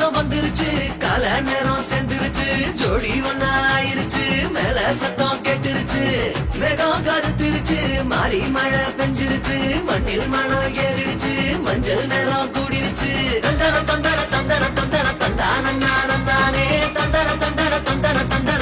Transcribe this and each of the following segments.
மாசம் வந்துருச்சு. கால நேரம் சேர்ந்துருச்சு. ஜோடி ஒன்னா ஆயிருச்சு மேல சத்தம் கெட்டுருச்சு. வேகம் கருத்துருச்சு மாறி மழை பெஞ்சிருச்சு. மண்ணில் மணல் ஏறிடுச்சு. மஞ்சள் நேரம் கூடிருச்சு. தந்தர தந்தர தந்தர தந்தர தந்தானே தந்தர தந்தர தந்தர தந்தர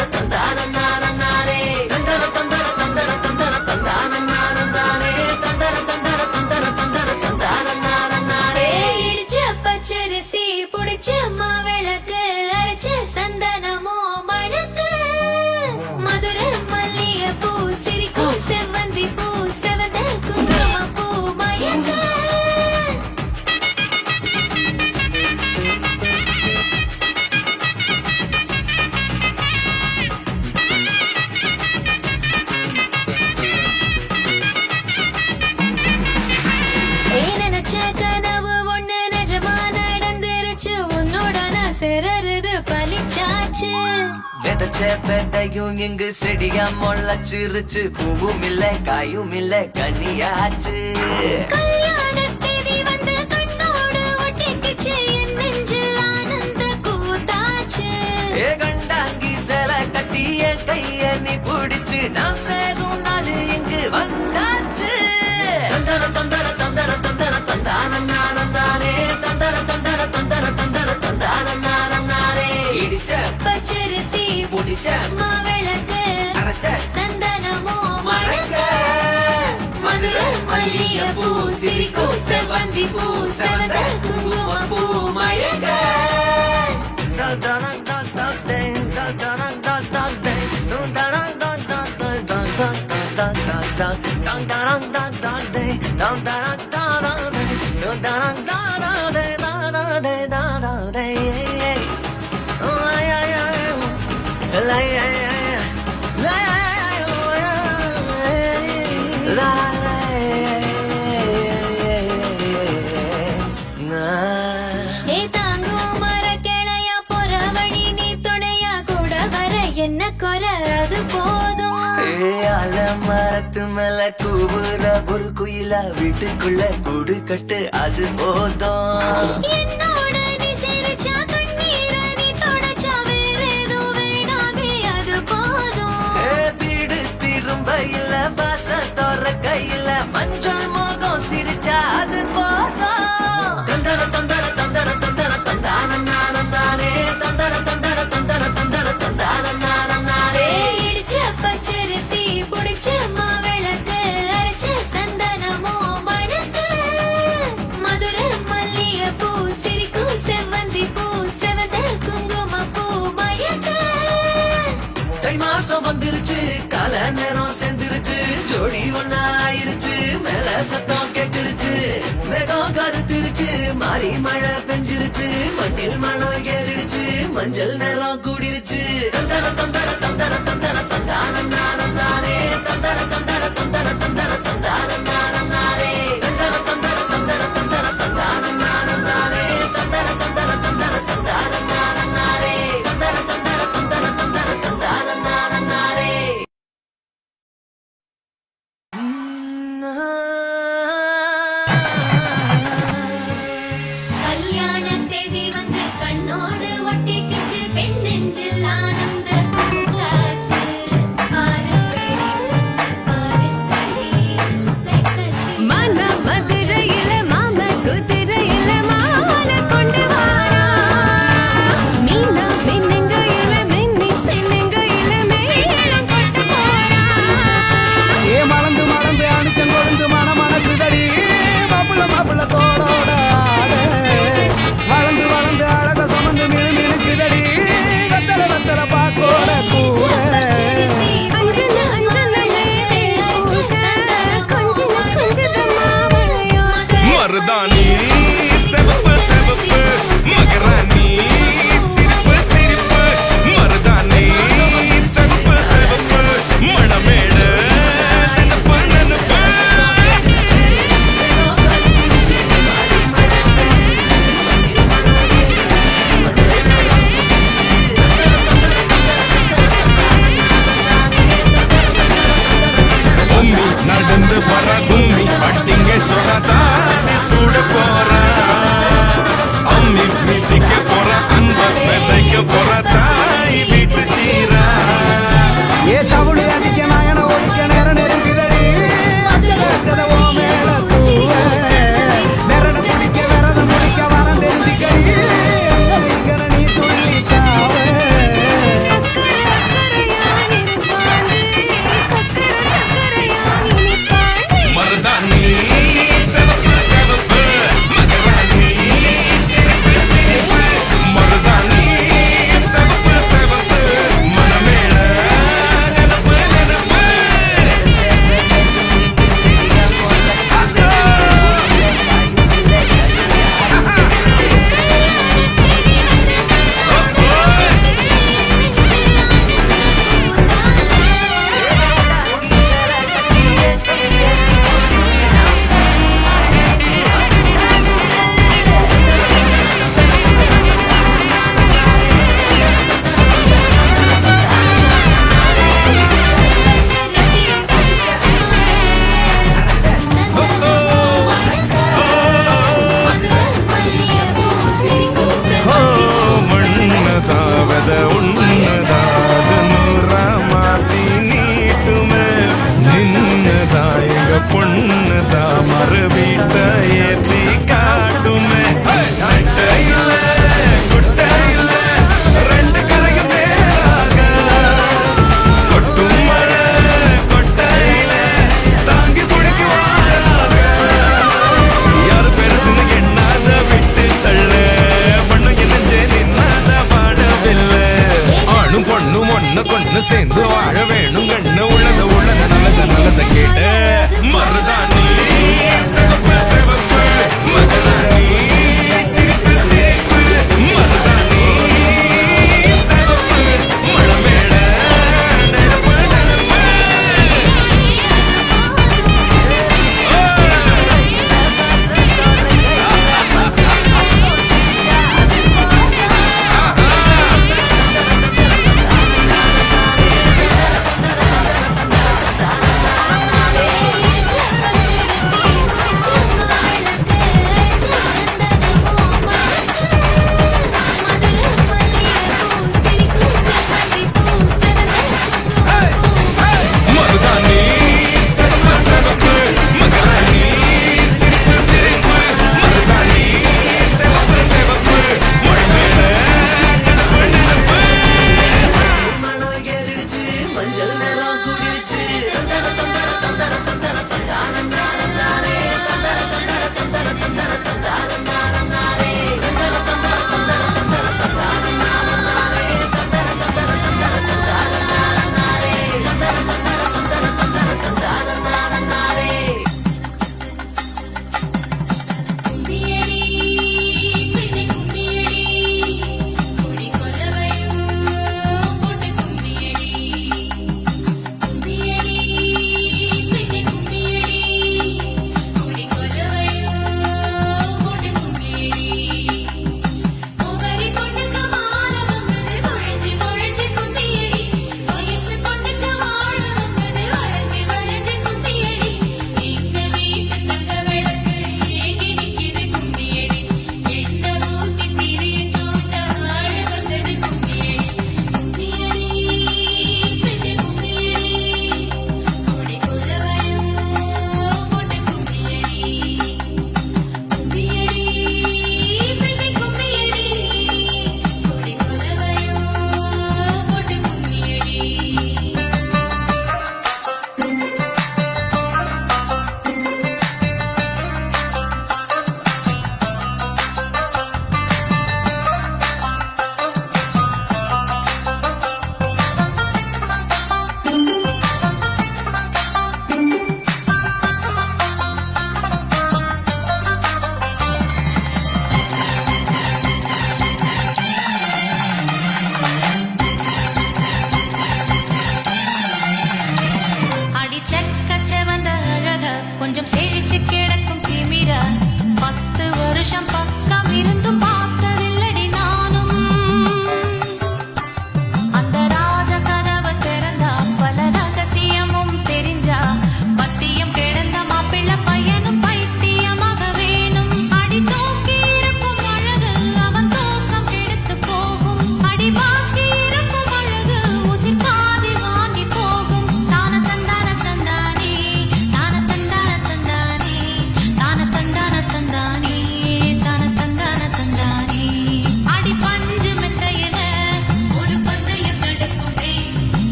பச்சை பெதையும் இங்கு செடியா முளைச்சிருச்சு. பூவும் இல்ல காயும் இல்ல கனியாச்சு கைய நீ பிடிச்சு. நாம் சேரும் நாள் இங்கு வந்த செவ்வந்தி பூ செவந்த குங்கும பூ மயக்க Yeah, yeah. அல மரத்து மேல கூவுற. ஒரு குயில வீட்டுக்குள்ள கூடு கட்டு அது போதும். இல்ல பாச தோற கையில மஞ்சள் மோகம் சிரிச்சா அது போதும். மாசம் வந்துருச்சு கல நேரம் சேர்ந்துருச்சு ஜோடி ஒன்னா ஆயிருச்சு மேல சத்தம் கேட்டுருச்சு மேகம் கருத்துருச்சு மாறி மழை பெஞ்சிருச்சு மண்ணில் மணம் ஏறிடுச்சு மஞ்சள் நேரம் கூடிருச்சு. தந்தர தந்தர தந்தர தந்தர தந்தானே தந்தர தந்தர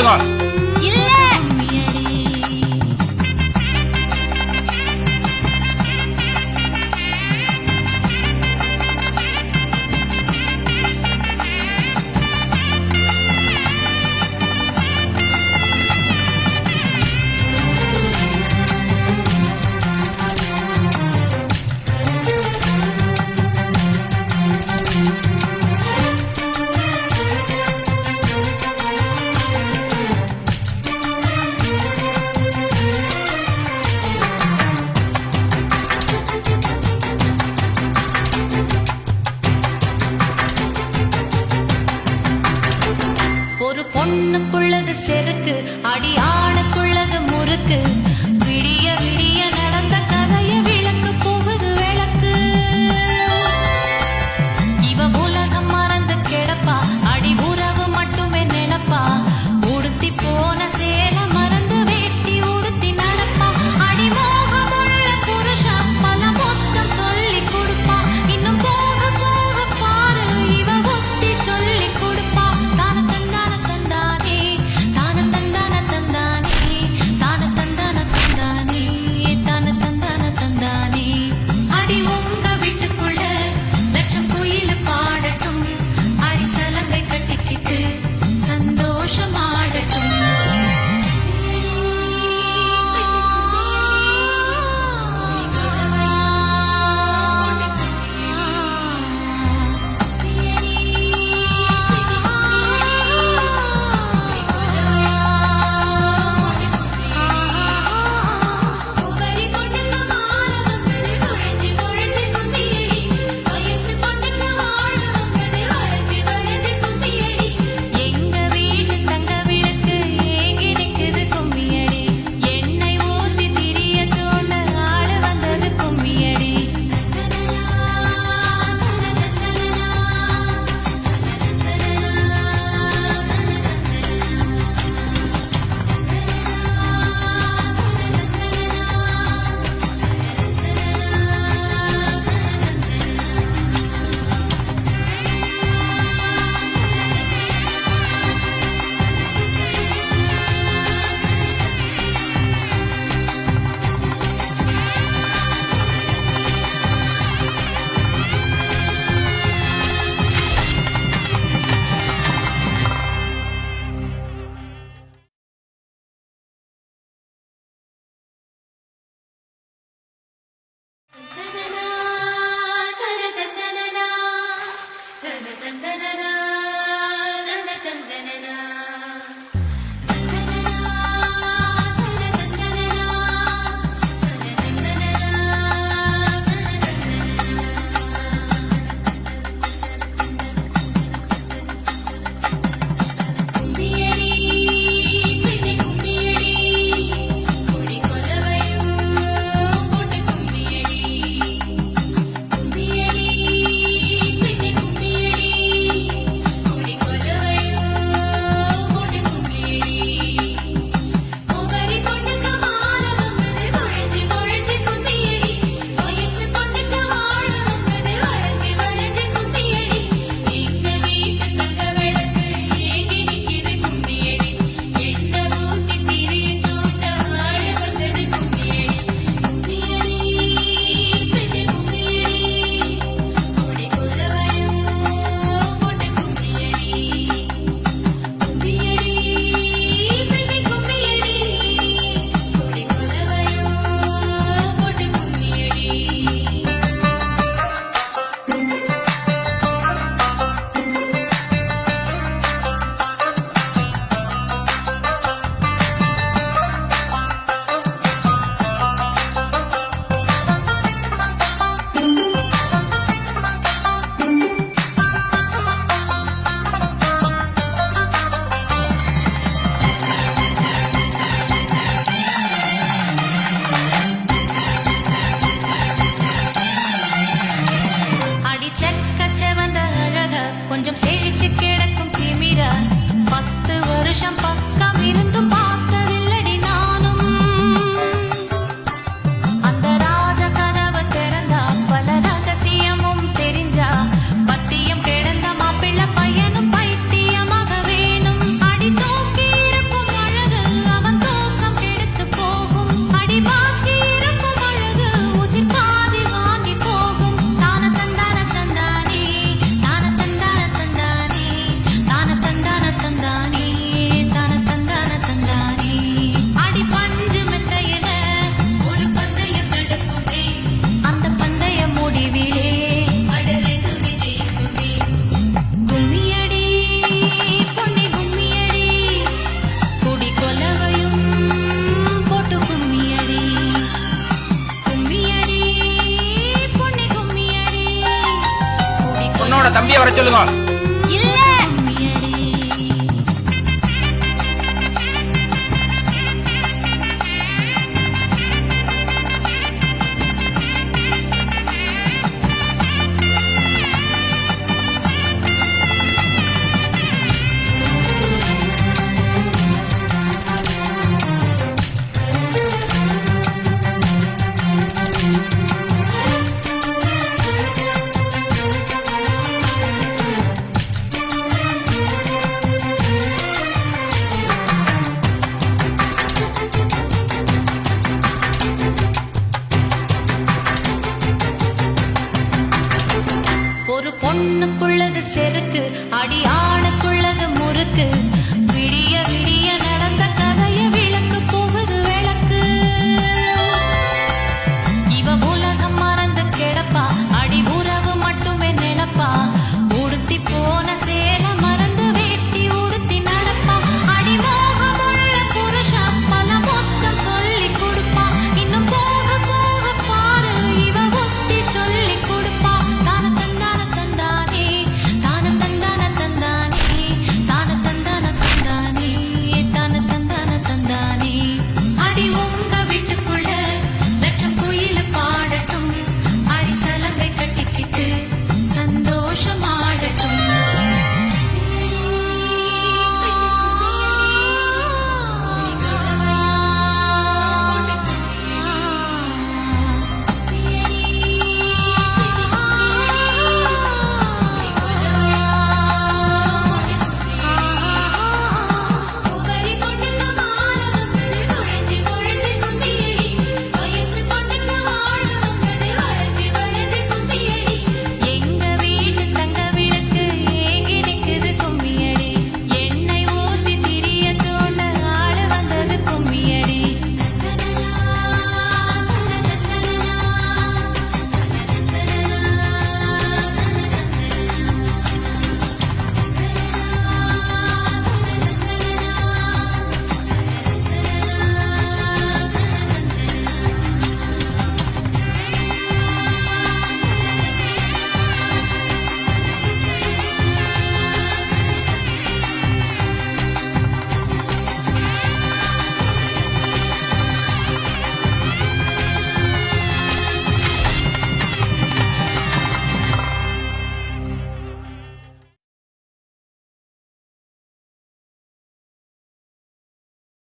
olho nosso. aquele negócio.